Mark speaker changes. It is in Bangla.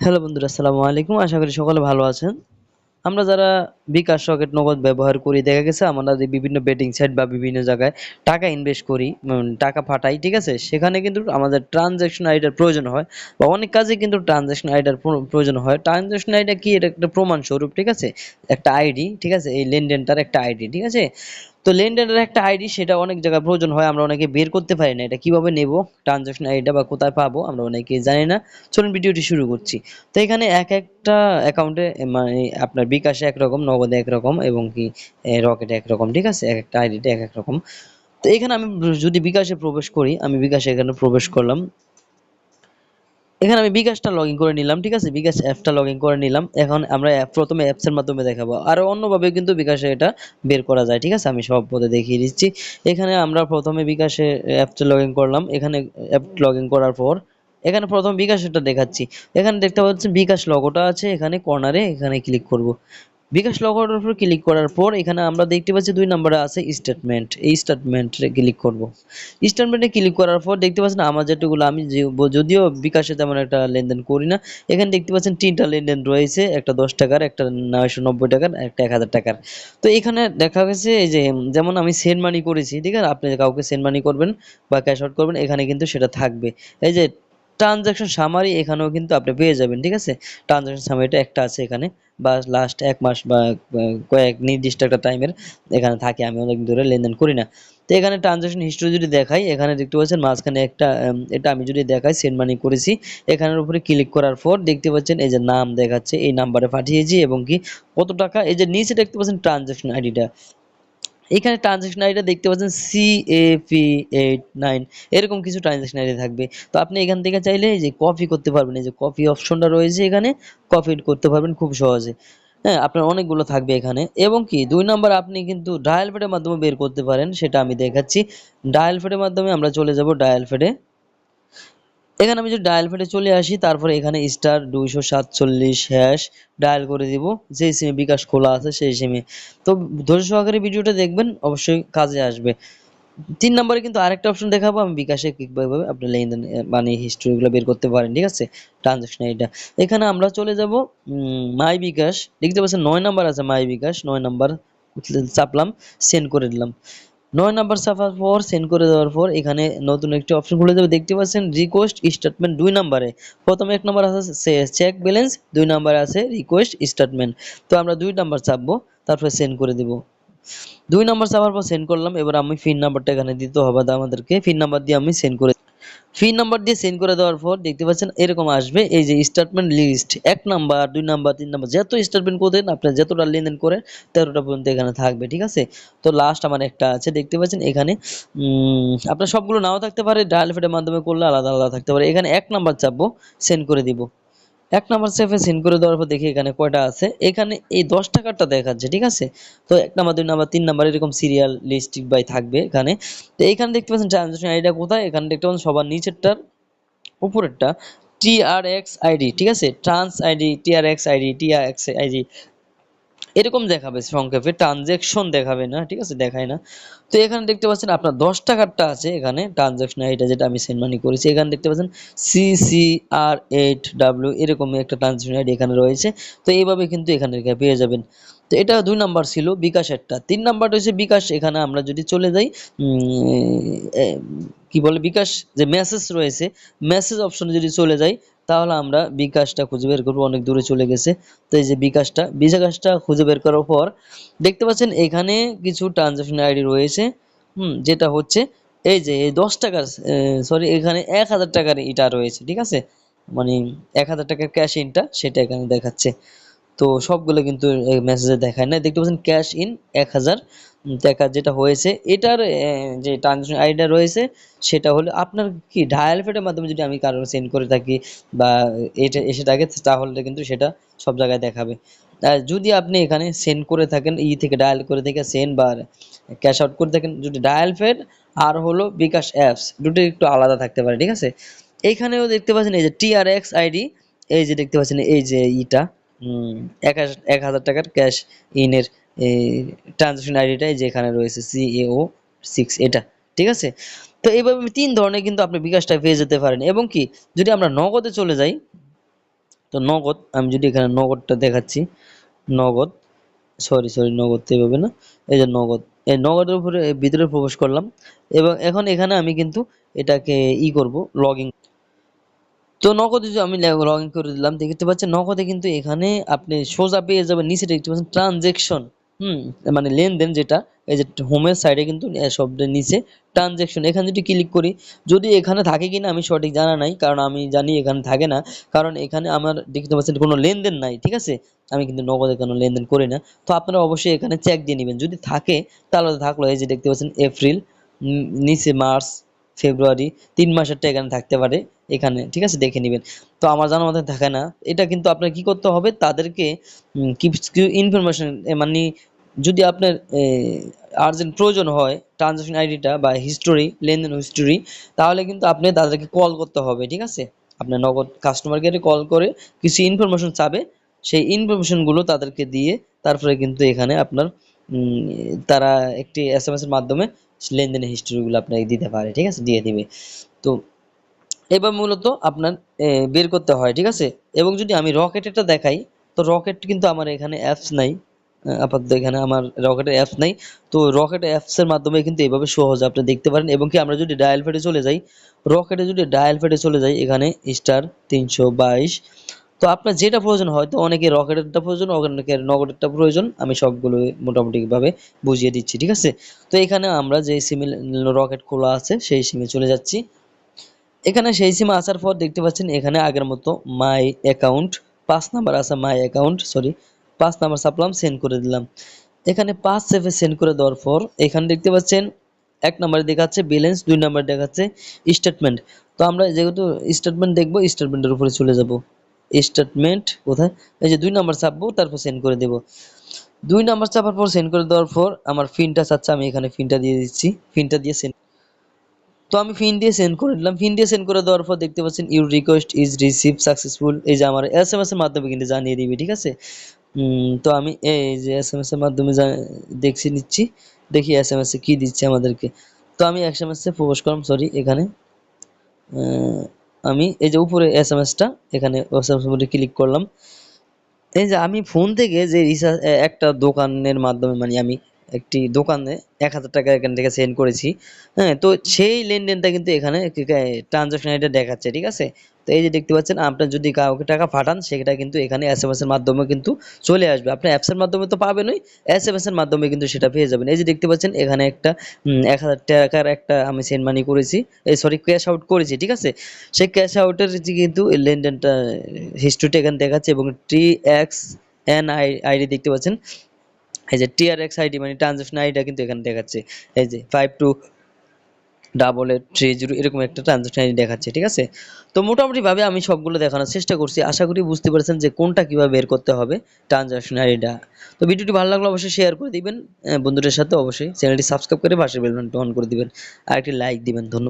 Speaker 1: হ্যালো বন্ধুরা, আসসালামু আলাইকুম। আশা করি সকলে ভালো আছেন। আমরা যারা বিকাশ রকেট নগদ ব্যবহার করি, দেখা গেছে আমরা যে বিভিন্ন বেটিং সাইট বা বিভিন্ন জায়গায় টাকা ইনভেস্ট করি টাকা ফাটাই, ঠিক আছে? সেখানে কিন্তু আমাদের ট্রানজ্যাকশন আইডির প্রয়োজন হয় বা অনেক কাজে কিন্তু ট্রানজ্যাকশন আইডির প্রয়োজন হয়। ট্রানজ্যাকশন আইডি কি? এটা একটা প্রমাণ স্বরূপ ঠিক আছে? একটা আইডি ঠিক আছে? এই লেনদেনটার একটা আইডি ঠিক আছে? তো লেনদেনের একটা আইডি, সেটা অনেক জায়গায় প্রয়োজন হয়, আমরা অনেকে বের করতে পারি না। এটা কীভাবে নেব? ট্রানজ্যাকশন আইডিটা বা কোথায় পাবো? আমরা অনেকে জানি না। চলুন ভিডিওটি শুরু করছি। তো এখানে এক একটা অ্যাকাউন্টে মানে আপনার বিকাশে একরকম, নগদে একরকম এবং কি রকেটে একরকম, ঠিক আছে? এক একটা আইডিতে এক এক রকম। তো এখানে আমি যদি বিকাশে প্রবেশ করি, আমি বিকাশে এখানে প্রবেশ করলাম। এখানে আমি বিকাশটা লগ করে নিলাম, ঠিক আছে? বিকাশ অ্যাপটা লগ করে নিলাম। এখন আমরা অ্যাপ প্রথমে অ্যাপসের মাধ্যমে দেখাবো। আর অন্যভাবে কিন্তু বিকাশে এটা বের করা যায়, ঠিক আছে? আমি সব পথে দেখিয়ে দিচ্ছি। এখানে আমরা প্রথমে বিকাশে অ্যাপটা লগ করলাম। এখানে অ্যাপ লগ করার পর এখানে প্রথম বিকাশটা দেখাচ্ছি। এখানে দেখতে পাচ্ছি বিকাশ লগোটা আছে, এখানে কর্নারে এখানে ক্লিক করব। বিকাশ লগোটার উপর ক্লিক করার পর এখানে আমরা দেখতে পাচ্ছি দুই নম্বরে আছে স্টেটমেন্ট এই স্টেটমেন্টে ক্লিক করব। স্টেটমেন্টে ক্লিক করার পর দেখতে পাচ্ছেন আমার যেটুকুলো আমি যদিও বিকাশে তেমন একটা লেনদেন করি না, এখানে দেখতে পাচ্ছেন তিনটা লেনদেন রয়েছে, একটা দশ টাকার, একটা নয়শো নব্বই টাকার, একটা এক হাজার টাকার। তো এখানে দেখা গেছে এই যে যেমন আমি সেন্ড মানি করেছি, ঠিক আছে? আপনি কাউকে সেন্ড মানি করবেন বা ক্যাশ আউট করবেন, এখানে কিন্তু সেটা থাকবে। এই যে ট্রানজাকশন সামারি এখানেও কিন্তু আপনি পেয়ে যাবেন, ঠিক আছে? ট্রানজাকশন সামারিটা একটা আছে এখানে, বা লাস্ট এক মাস বা কয়েক নির্দিষ্ট একটা টাইমের এখানে থাকে, আমি অনেক ধরে লেনদেন করি না। তো এখানে ট্রানজাকশন হিস্ট্রি যদি দেখাই, এখানে দেখতে পাচ্ছেন মাঝখানে একটা এটা আমি যদি দেখাই সেন্ড মানি করেছি, এখানের উপরে ক্লিক করার পর দেখতে পাচ্ছেন এই যে নাম দেখাচ্ছে, এই নাম্বারে পাঠিয়েছি, এবং কি কত টাকা, এই যে নিচে দেখতে পাচ্ছেন ট্রানজাকশন আইডিটা এখানে ট্রানজ্যাকশন আইডিটা দেখতে পাচ্ছেন C A P eight nine এরকম কিছু ট্রানজ্যাকশন আইডি থাকবে। তো আপনি এখান থেকে চাইলে এই যে কপি করতে পারবেন, এই যে কপি অপশনটা রয়েছে এখানে কপি করতে পারবেন খুব সহজে। হ্যাঁ আপনার অনেকগুলো থাকবে এখানে। এবং কি, দুই নম্বর আপনি কিন্তু ডায়াল ফেডের মাধ্যমে বের করতে পারেন, সেটা আমি দেখাচ্ছি। ডায়াল ফেডের মাধ্যমে আমরা চলে যাব ডায়াল ফেডে এখানে আমি যদি ডায়াল ফেটে চলে আসি, তারপরে এখানে স্টার দুইশো সাতচল্লিশ হ্যাশ ডায়াল করে দিব। যে সিমে বিকাশ খোলা আছে, সেই সিমে তো ধৈর্য সহকারে ভিডিওটা দেখবেন, অবশ্যই কাজে আসবে। তিন নম্বরে কিন্তু আরেকটা অপশন দেখাবো, আমি বিকাশে কীভাবে আপনি লেনদেন মানে হিস্ট্রিগুলো বের করতে পারেন, ঠিক আছে? ট্রানজাকশন এটা এখানে আমরা চলে যাব মাই বিকাশ। দেখতে পাচ্ছেন নয় নাম্বার আছে মাই বিকাশ, নয় নাম্বার চাপলাম সেন্ড করে দিলাম। নয় নাম্বার সাফার পর সেন্ড করে দেওয়ার পর এখানে নতুন একটি অপশন খুলে যাবে দেখতে পাচ্ছেন রিকোয়েস্ট স্টেটমেন্ট দুই নাম্বারে। প্রথমে এক নাম্বার আছে চেক ব্যালেন্স দুই নাম্বারে আছে রিকোয়েস্ট স্টেটমেন্ট তো আমরা দুই নাম্বার চাপবো তারপরে সেন্ড করে দেবো। দুই নাম্বার চাপার পর সেন্ড করলাম, এবার আমি ফিন নাম্বারটা এখানে দিতে হবে আমাদেরকে। ফিন নাম্বার দিয়ে আমি সেন্ড করে পিন নাম্বার দিয়ে সেন্ড করে দেওয়ার পর দেখতে পাচ্ছেন এরকম আসবে। এই যে স্টেটমেন্ট লিস্ট এক নাম্বার দুই নাম্বার তিন নাম্বার যত স্টেটমেন্ট করেন আপনার যতটা লেনদেন করে তেরোটা পর্যন্ত এখানে থাকবে, ঠিক আছে? তো লাস্ট আমার একটা আছে, দেখতে পাচ্ছেন এখানে আপনার সবগুলো নাও থাকতে পারে ডায়াল ফেডের মাধ্যমে করলে আলাদা আলাদা থাকতে পারে। এখানে এক নাম্বার চাপবো সেন্ড করে দিব। এক নাম্বার সেফে সিন করে দেওয়ার পর দেখি এখানে কয়টা আছে। এখানে এই দশ টাকারটা দেখাচ্ছে, ঠিক আছে? তো এক নাম্বার, দুই নাম্বার, তিন নাম্বার এরকম সিরিয়াল লিস্টিক বাই থাকবে এখানে। তো এখানে দেখতে পাচ্ছেন ট্রানজাকশন আইডিটা কোথায়? এখানে দেখতে পাচ্ছেন সবার নিচেরটার উপরেরটা টিআরএক্স আইডি ঠিক আছে? Trans ID TRX ID TRX ID এরকম দেখাবে, সংক্ষেপে ট্রানজেকশন দেখাবে না, ঠিক আছে? দেখায় না। তো এখানে দেখতে পাচ্ছেন আপনার দশ টাকারটা আছে এখানে ট্রানজাকশন আইডিটা যেটা আমি সেন্ড মানি করেছি, এখানে দেখতে পাচ্ছেন C C R eight W এরকম একটা ট্রানজাকশন আইডি এখানে রয়েছে। তো এইভাবে কিন্তু এখানে পেয়ে যাবেন। তো এটা দুই নাম্বার ছিল বিকাশেরটা তিন নাম্বারটা হচ্ছে বিকাশ, এখানে আমরা যদি চলে যাই কি বলে বিকাশ, যে মেসেজ রয়েছে মেসেজ অপশনে যদি চলে যাই তাহলে আমরা বিকাশটা খুঁজে বের করব, অনেক দূরে চলে গেছে। তো এই যে বিকাশটা বিকাশটা খুঁজে বের করার পর দেখতে পাচ্ছেন এখানে কিছু ট্রানজাকশন আইডি রয়েছে। হুম, যেটা হচ্ছে এই যে এই দশ টাকার সরি এখানে এক হাজার টাকার এটা রয়েছে, ঠিক আছে? মানে এক হাজার টাকার ক্যাশ ইনটা সেটা এখানে দেখাচ্ছে। তো সবগুলো কিন্তু মেসেজে দেখায় না দেখতে পাচ্ছেন ক্যাশ ইন এক হাজার টাকা যেটা হয়েছে, এটার যে ট্রানজাকশন আইডিটা রয়েছে, সেটা হলো আপনার কি ডায়াল ফেডের মাধ্যমে যদি আমি কারোর সেন্ড করে থাকি বা এটা, এসে থাকে, তাহলে কিন্তু সেটা সব জায়গায় দেখাবে। যদি আপনি এখানে সেন্ড করে থাকেন, ই থেকে ডায়াল করে থেকে সেন্ড বা ক্যাশ আউট করে থাকেন, যদি ডায়াল ফেড আর হলো বিকাশ অ্যাপস দুটো একটু আলাদা থাকতে পারে, ঠিক আছে? এইখানেও দেখতে পাচ্ছেন, এই যে টিআরএক্স আইডি এই যে দেখতে পাচ্ছেন, এই যে ইটা এক হাজার টাকার ক্যাশ ইনের ট্রানজাকশন আইডিটা যে এখানে রয়েছে সিএও সিক্স এটা, ঠিক আছে? তো এইভাবে তিন ধরনের কিন্তু আপনি বিকাশটা পেয়ে যেতে পারেন। এবং কি, যদি আমরা নগদে চলে যাই, তো নগদ, আমি যদি এখানে নগদটা দেখাচ্ছি, নগদ সরি সরি নগদ তো এভাবে না, এই যে নগদ, এই নগদের উপরে ভিতরে প্রবেশ করলাম, এবং এখন এখানে আমি কিন্তু এটাকে ই করব লগইন তো নগদে যদি আমি লগ ইন করে দিলাম, দেখতে পাচ্ছেন, নগদে কিন্তু এখানে আপনি সোজা পেয়ে যাবেন, নিচে দেখতে পাচ্ছেন ট্রানজেকশন হুম। মানে লেনদেন যেটা, এই যে হোমের সাইডে কিন্তু শব্দের নিচে ট্রানজেকশন এখানে যদি ক্লিক করি। যদি এখানে থাকে কিনা, আমি সঠিক জানা নাই, কারণ আমি জানি এখানে থাকে না। কারণ এখানে আমার দেখতে পাচ্ছেন কোনো লেনদেন নাই, ঠিক আছে? আমি কিন্তু নগদে কোনো লেনদেন করি না। তো আপনারা অবশ্যই এখানে চেক দিয়ে নেবেন। যদি থাকে, তাহলে থাকল। এই যে দেখতে পাচ্ছেন এপ্রিল নিচে মার্চ ফেব্রুয়ারি তিন মাসেরটা এখানে থাকতে পারে, এখানে, ঠিক আছে? দেখে নেবেন। তো আমার জানার মধ্যে থাকে না। এটা কিন্তু আপনার কি করতে হবে? তাদেরকে ইনফরমেশন মানে যদি আপনার আর্জেন্ট প্রয়োজন হয় ট্রানজাকশন আইডিটা বা হিস্টোরি লেনদেন হিস্টোরি তাহলে কিন্তু আপনি তাদেরকে কল করতে হবে, ঠিক আছে? আপনার নগদ কাস্টমার কেয়ারে কল করে কিছু ইনফরমেশন চাবে, সেই ইনফরমেশনগুলো তাদেরকে দিয়ে তারপরে কিন্তু এখানে আপনার তারা একটি এস এম এর মাধ্যমে লেনদেনের হিস্টোরিগুলো আপনাকে দিতে পারে, ঠিক আছে? দিয়ে দিবে। তো এবার মূলত আপনার বের করতে হয়, ঠিক আছে? এবং যদি আমি রকেটেরটা দেখাই, তো রকেট কিন্তু আমার এখানে অ্যাপস নাই। আপাতত এখানে আমার রকেটের অ্যাপস নাই। তো রকেট অ্যাপসের মাধ্যমে কিন্তু এভাবে সহজে আপনি দেখতে পারেন এবং কি আমরা যদি ডায়াল ফেটে চলে যাই রকেটে যদি ডায়াল ফেটে চলে যাই, এখানে স্টার তিনশো বাইশ। তো আপনার যেটা প্রয়োজন হয়তো অনেকে রকেটেরটা প্রয়োজন, অনেকের নগদেরটা প্রয়োজন। আমি সবগুলো মোটামুটি ভাবে বুঝিয়ে দিচ্ছি, ঠিক আছে? তো এখানে আমরা যে সিমে রকেট খোলা আছে, সেই সিমে চলে যাচ্ছি। এখানে সেই সিমে আসার পর দেখতে পাচ্ছেন এখানে আগের মতো মাই অ্যাকাউন্ট পাঁচ নাম্বার আছে মাই অ্যাকাউন্ট সরি পাঁচ নাম্বার সাপলাম সেন্ড করে দিলাম। এখানে পাঁচ সেভে সেন্ড করে দেওয়ার পর এখানে দেখতে পাচ্ছেন, এক নাম্বারে দেখাচ্ছে ব্যালেন্স দুই নাম্বার দেখাচ্ছে স্টেটমেন্ট তো আমরা যেহেতু স্টেটমেন্ট দেখব স্টেটমেন্টের উপরে চলে যাব। স্টেটমেন্ট কোথায়? এই যে দুই নাম্বার চাপবো, তারপর সেন্ড করে দেব। দুই নাম্বার চাপার পর সেন্ড করে দেওয়ার পর আমার ফিনটা চাচ্ছে, আমি এখানে ফিনটা দিয়ে দিচ্ছি ফিনটা দিয়ে সেন্ড তো আমি ফিন দিয়ে সেন্ড করে দিলাম। ফিন দিয়ে সেন্ড করে দেওয়ার পর দেখতে পাচ্ছেন your request is receive successful এই যে আমার এস এম এস এর মাধ্যমে কিন্তু জানিয়ে দিবি, ঠিক আছে? তো আমি এই যে এস এম এস এর মাধ্যমে দেখছি, নিচ্ছি, দেখি এস এম এস এ কি দিচ্ছে আমাদেরকে। তো আমি এস এম এস এ প্রবেশ করলাম সরি এখানে। আমি এই যে উপরে এস এম এসটা এখানে এস এম এস ক্লিক করলাম। এই যে আমি ফোন থেকে যে রিচার্জ একটা দোকানের মাধ্যমে মানে আমি একটি দোকানে এক হাজার টাকা এখান থেকে সেন্ড করেছি। হ্যাঁ তো সেই লেনদেনটা কিন্তু এখানে ট্রানজাকশন এটা দেখাচ্ছে, ঠিক আছে? তো এই যে দেখতে পাচ্ছেন, আপনার যদি কাউকে টাকা পাঠান, সেটা কিন্তু এখানে এস এম এস এর মাধ্যমে কিন্তু চলে আসবে। আপনি অ্যাপসের মাধ্যমে তো পাবেনই এস এম এস এর মাধ্যমে কিন্তু সেটা পেয়ে যাবেন। এই যে দেখতে পাচ্ছেন, এখানে একটা এক হাজার টাকার একটা আমি সেন্ড মানি করেছি। এই সরি ক্যাশ আউট করেছি, ঠিক আছে? সেই ক্যাশ আউটের যে কিন্তু লেনদেনটা হিস্ট্রিটা এখানে দেখাচ্ছে এবং T X N I ID দেখতে পাচ্ছেন। এই যে টিআরএক্স আইডি মানে ট্রানজাকশন আইডিটা কিন্তু এখানে দেখাচ্ছে। এই যে five two double eight three zero এরকম একটা ট্রানজাকশন আইডি দেখাচ্ছে, ঠিক আছে? তো মোটামুটি ভাবে আমি সবগুলো দেখানোর চেষ্টা করছি। আশা করি বুঝতে পেরেছেন যে কোনটা কীভাবে বের করতে হবে ট্রানজাকশন আইডিটা তো ভিডিওটি ভালো লাগলে অবশ্যই শেয়ার করে দিবেন। বন্ধুদের সাথে অবশ্যই চ্যানেলটি সাবস্ক্রাইব করে পাশের বেল বাটনটি অন করে দিবেন। আর একটি লাইক দিবেন। ধন্যবাদ।